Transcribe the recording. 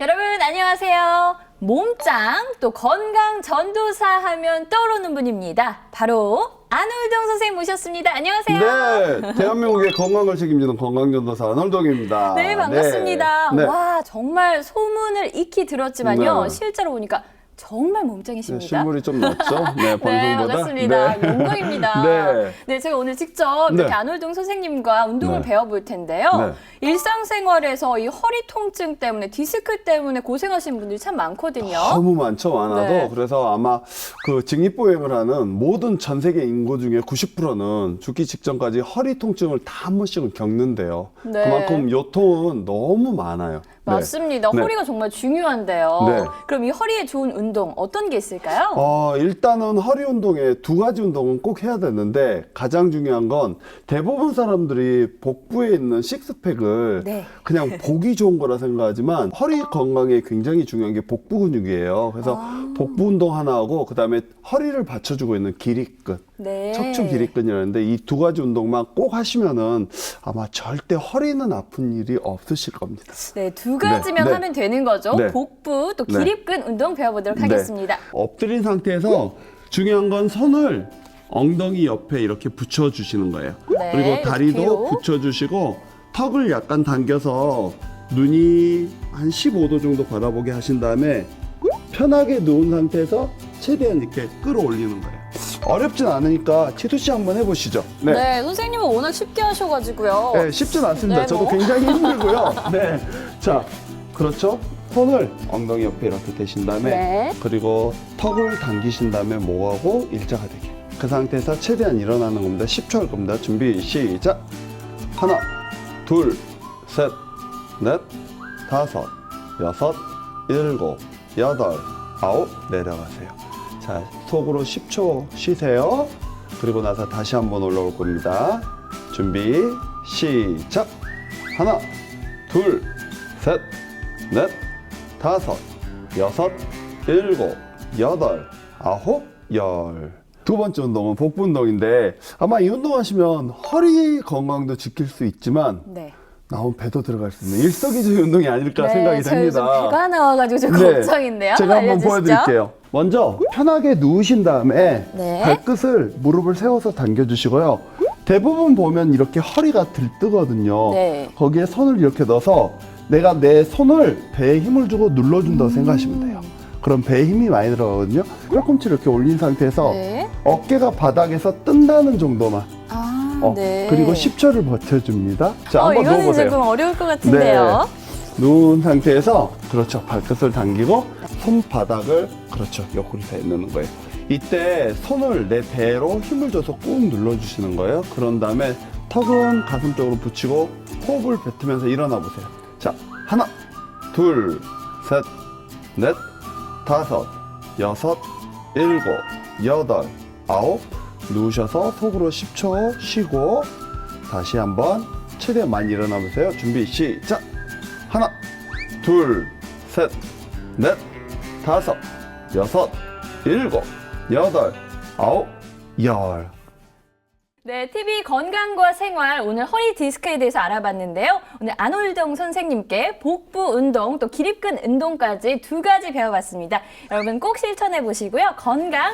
여러분 안녕하세요. 몸짱 또 건강 전도사 하면 떠오르는 분입니다. 바로 안울동 선생님 모셨습니다. 안녕하세요. 네, 대한민국의 건강을 책임지는 건강전도사 안월동입니다. 네, 반갑습니다. 네. 네. 와, 정말 소문을 익히 들었지만요. 네. 실제로 보니까 정말 네, 몸짱이십니다. 실물이 좀 낫죠? 네, 방송보다. 네, 반갑습니다. 네. 영광입니다. 네. 네, 제가 오늘 직접 이렇게 네. 안울동 선생님과 운동을 네. 배워볼 텐데요. 네. 일상생활에서 이 허리 통증 때문에 디스크 때문에 고생하시는 분들이 참 많거든요. 너무 많죠, 많아도. 네. 그래서 아마 그 직립보행을 하는 모든 전 세계 인구 중에 90%는 죽기 직전까지 허리 통증을 다 한 번씩은 겪는데요. 네. 그만큼 요통은 너무 많아요. 네. 맞습니다. 네. 허리가 정말 중요한데요. 네. 그럼 이 허리에 좋은 운동 어떤 게 있을까요? 어, 일단은 허리 운동에 두 가지 운동은 꼭 해야 되는데 가장 중요한 건 대부분 사람들이 복부에 있는 식스팩을 네. 그냥 보기 좋은 거라 생각하지만 허리 건강에 굉장히 중요한 게 복부 근육이에요. 그래서 아. 복부 운동 하나 하고 그다음에 허리를 받쳐주고 있는 기립근, 네. 척추 기립근이라는데 이 두 가지 운동만 꼭 하시면은 아마 절대 허리는 아픈 일이 없으실 겁니다. 네, 두 가지만 네. 하면 되는 거죠. 네. 복부 또 네. 기립근 운동 배워보도록 네. 하겠습니다. 엎드린 상태에서 중요한 건 손을 엉덩이 옆에 이렇게 붙여 주시는 거예요. 네, 그리고 다리도 뒤로. 붙여 주시고 턱을 약간 당겨서 눈이 한 15도 정도 바라보게 하신 다음에 편하게 누운 상태에서 최대한 이렇게 끌어올리는 거예요. 어렵진 않으니까 치수 씨 한번 해보시죠. 네. 선생님은 워낙 쉽게 하셔가지고요. 네, 쉽진 않습니다. 네, 저도 뭐. 굉장히 힘들고요. 네. 자, 그렇죠. 손을 엉덩이 옆에 이렇게 대신 다음에 네. 그리고 턱을 당기신 다음에 목하고 일자가 되게. 그 상태에서 최대한 일어나는 겁니다. 10초 할 겁니다. 준비, 시작. 하나, 둘, 셋, 넷, 다섯, 여섯, 일곱, 여덟, 아홉, 내려가세요. 자, 속으로 10초 쉬세요. 그리고 나서 다시 한번 올라올 겁니다. 준비, 시작. 하나, 둘, 셋, 넷, 다섯, 여섯, 일곱, 여덟, 아홉, 열. 두 번째 운동은 복부 운동인데 아마 이 운동하시면 허리 건강도 지킬 수 있지만 네. 나온 배도 들어갈 수 있는 일석이조의 운동이 아닐까 생각이 저희 요즘 됩니다. 배가 나와가지고 좀 네. 걱정인데요. 제가 한번 알려주시죠. 보여드릴게요. 먼저 편하게 누우신 다음에 네. 발끝을 무릎을 세워서 당겨주시고요. 대부분 보면 이렇게 허리가 들뜨거든요. 네. 거기에 손을 이렇게 넣어서 내가 내 손을 배에 힘을 주고 눌러준다고 생각하시면 돼요. 그럼 배에 힘이 많이 들어가거든요. 팔꿈치를 이렇게 올린 상태에서 네. 어깨가 바닥에서 뜬다는 정도만. 아, 어, 네. 그리고 10초를 버텨줍니다. 자, 어, 한번 이거는 누워보세요. 조금 어려울 것 같은데요. 누운 상태에서 그렇죠 발끝을 당기고 손바닥을 그렇죠 옆구리 사이에 넣는 거예요 이때 손을 내 배로 힘을 줘서 꾹 눌러주시는 거예요 그런 다음에 턱은 가슴 쪽으로 붙이고 호흡을 뱉으면서 일어나 보세요 자 하나 둘 셋 넷 다섯 여섯 일곱 여덟 아홉. 누우셔서 속으로 10초 쉬고 다시 한번 최대한 많이 일어나 보세요. 준비 시작. 하나, 둘, 셋, 넷, 다섯, 여섯, 일곱, 여덟, 아홉, 열. 네, TV 건강과 생활 오늘 허리 디스크에 대해서 알아봤는데요. 오늘 안홀동 선생님께 복부 운동 또 기립근 운동까지 두 가지 배워봤습니다. 여러분 꼭 실천해 보시고요. 건강